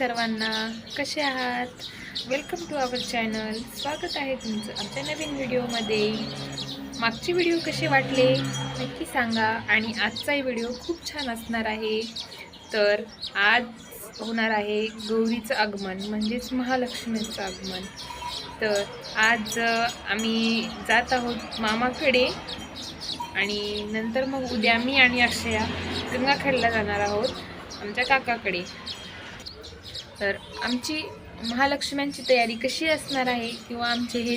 सर्वांना कसे आहात? वेलकम टू आवर चॅनल स्वागत आहे तुमचं आमच्या नवीन व्हिडिओमध्ये. मागचे व्हिडिओ कसे वाटले? नक्की सांगा. आणि आजचाही व्हिडिओ खूप छान असणार आहे. तर आज होणार आहे गौरीचं आगमन म्हणजेच महालक्ष्मीचं आगमन. तर आज आम्ही जात आहोत मामाकडे. आणि नंतर मग उद्या मी आणि अक्षया गंगाखेडला जाणार आहोत आमच्या काकाकडे. तर आमची महालक्ष्म्यांची तयारी कशी असणार आहे किंवा आमचे हे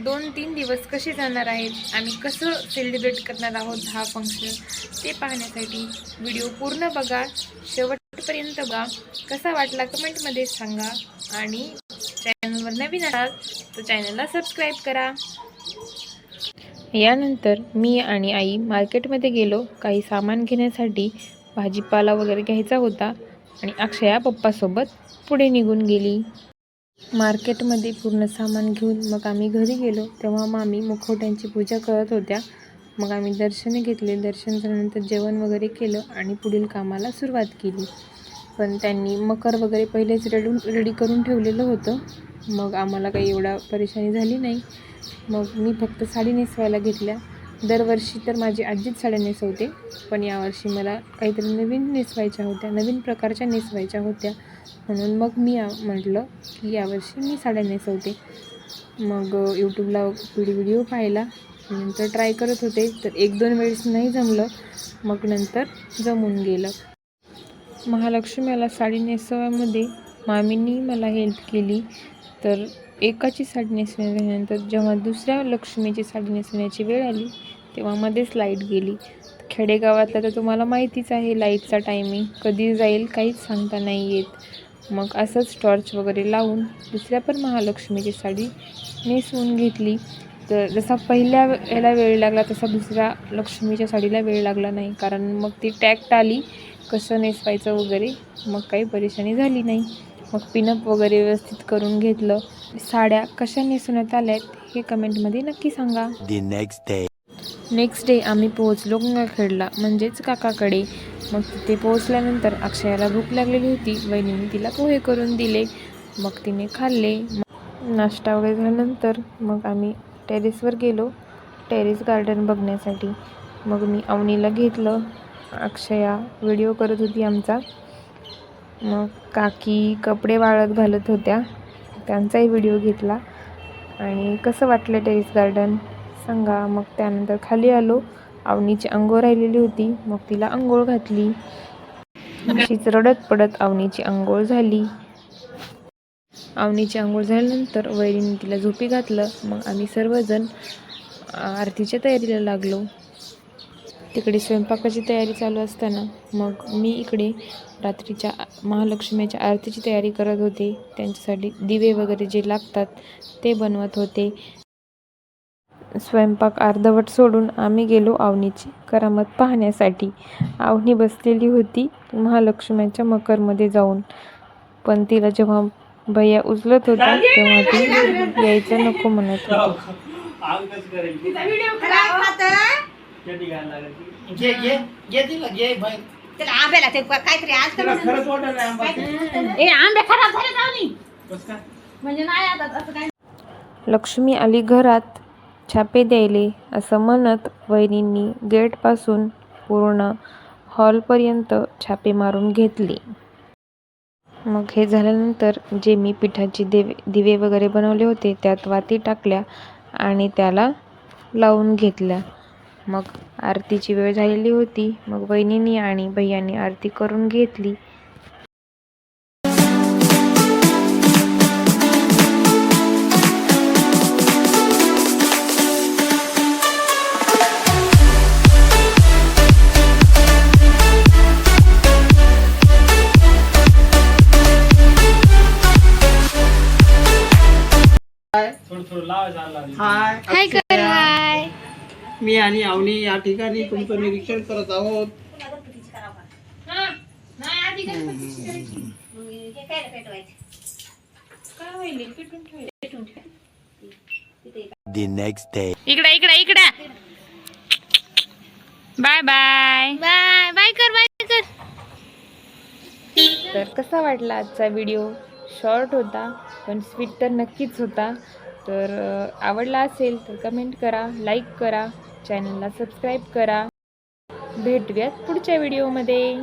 दोन तीन दिवस कसे जाणार आहेत आम्ही कसं सेलिब्रेट करणार आहोत हा फंक्शन ते पाहण्यासाठी व्हिडिओ पूर्ण बघा. शेवटपर्यंत बघा. कसा वाटला कमेंटमध्ये सांगा. आणि चॅनलवर नवीन असाल तर चॅनलला सबस्क्राईब करा. यानंतर मी आणि आई मार्केटमध्ये गेलो. काही सामान घेण्यासाठी भाजीपाला वगैरे घ्यायचा होता. आणि अक्षया पप्पासोबत पुढे निघून गेली. मार्केटमध्ये पूर्ण सामान घेऊन मग आम्ही घरी गेलो. तेव्हा मामी मुखवट्यांची पूजा करत होत्या. मग आम्ही दर्शन घेतले. दर्शन झाल्यानंतर जेवण वगैरे केलं आणि पुढील कामाला सुरुवात केली. पण त्यांनी मकर वगैरे पहिलेच रेडून रेडी करून ठेवलेलं होतं. मग आम्हाला काही एवढा परेशानी झाली नाही. मग मी फक्त साडी नेसवायला घेतल्या. दरवर्षी तर माझी आजीच साड्या नेसवते पण यावर्षी मला काहीतरी नवीन नेसवायच्या होत्या नवीन प्रकारच्या नेसवायच्या होत्या. म्हणून मग मी या म्हटलं की यावर्षी मी साड्या नेसवते. मग यूट्यूबला व्हिडिओ व्हिडिओ पाहिला. नंतर ट्राय करत होते तर एक दोन वेळेस नाही जमलं. मग नंतर जमून गेलं. महालक्ष्मीला साडी नेसवायमध्ये मामींनी मला हेल्प केली. तर एकाची साडी नेसण्यानंतर जेव्हा दुसऱ्या लक्ष्मीची साडी नेसण्याची वेळ आली तेव्हा मध्येच लाइट गेली. खेडेगावातला तर तुम्हाला माहितीच आहे लाईटचा टायमिंग कधी जाईल काहीच सांगता नाही येत. मग असंच टॉर्च वगैरे लावून दुसऱ्या पण महालक्ष्मीची साडी नेसवून घेतली. तर जसा पहिल्या याला वेळ लागला तसा दुसऱ्या लक्ष्मीच्या साडीला वेळ लागला नाही. कारण मग ती टॅक्ट आली कसं नेसवायचं वगैरे मग काही परेशानी झाली नाही. मग पिनअप वगैरे व्यवस्थित करून घेतलं. साड्या कशा नेसवण्यात आल्यात हे कमेंटमध्ये नक्की सांगा. Next day. नेक्स्ट डे आम्ही पोहोचलो गंगाखेडला म्हणजेच काकाकडे. मग तिथे पोहोचल्यानंतर अक्षयाला भूक लागलेली होती. वहिनीने तिला पोहे करून दिले. मग तिने खाल्ले. नाश्ता वगैरे झाल्यानंतर मग आम्ही टेरेसवर गेलो. टेरेस गार्डन बघण्यासाठी. मग मी अवनीला घेतलं. अक्षया व्हिडिओ करत होती आमचा. मग काकी कपडे वाळत घालत होत्या. त्यांचाही व्हिडिओ घेतला. आणि कसं वाटलं टेरेस गार्डन सांगा. मग त्यानंतर खाली आलो. अवनीची अंघोळ राहिलेली होती. मग तिला अंघोळ घातली. अशीच रडत पडत अवनीची अंघोळ झाली. अवनीची अंघोळ झाल्यानंतर वैरीने तिला झोपी घातलं. मग आम्ही सर्वजण आरतीच्या तयारीला लागलो. तिकडे स्वयंपाकाची तयारी चालू असताना मग मी इकडे रात्रीच्या महालक्ष्मीच्या आरतीची तयारी करत होते. त्यांच्यासाठी दिवे वगैरे जे लागतात ते बनवत होते. स्वयंपाक अर्धवट सोडून आम्ही गेलो अवनीची करामत पाहण्यासाठी. अवनी बसलेली होती महालक्ष्म्यांच्या मकरमध्ये जाऊन. पण तिला जेव्हा भैया उचलत होता तेव्हा ती यायचं नको म्हणत होती. घे घे घे तिला घे बाई त्याला आंब्याला ते काहीतरी आज तिला खरंच वाटत नाही आंबा ए आंबे खराब झाले जाऊनी. बस का? म्हणजे नाही आता असं काय? लक्ष्मी आली घरात छापे द्यायले असं म्हणत वहिनींनी गेटपासून पूर्ण हॉलपर्यंत छापे मारून घेतले. मग हे झाल्यानंतर जे मी पिठाचे देवे दिवे वगैरे बनवले होते त्यात वाती टाकल्या आणि त्याला लावून घेतल्या. मग आरतीची वेळ झालेली होती. मग वहिनींनी आणि भैयानी आरती करून घेतली. हाय. मी आणि अवनी या ठिकाणी तुमचं निरीक्षण करत आहोत. The next day. इकडे इकडे इकडे. बाय बाय बाय बाय कर बाय कर. तर कसा वाटला आजचा व्हिडिओ शॉर्ट होता पण स्वीट तर नक्कीच होता. तर आवडला असेल तर कमेंट करा लाईक करा चॅनलला सबस्क्राईब करा. भेटूयात पुढच्या व्हिडिओमध्ये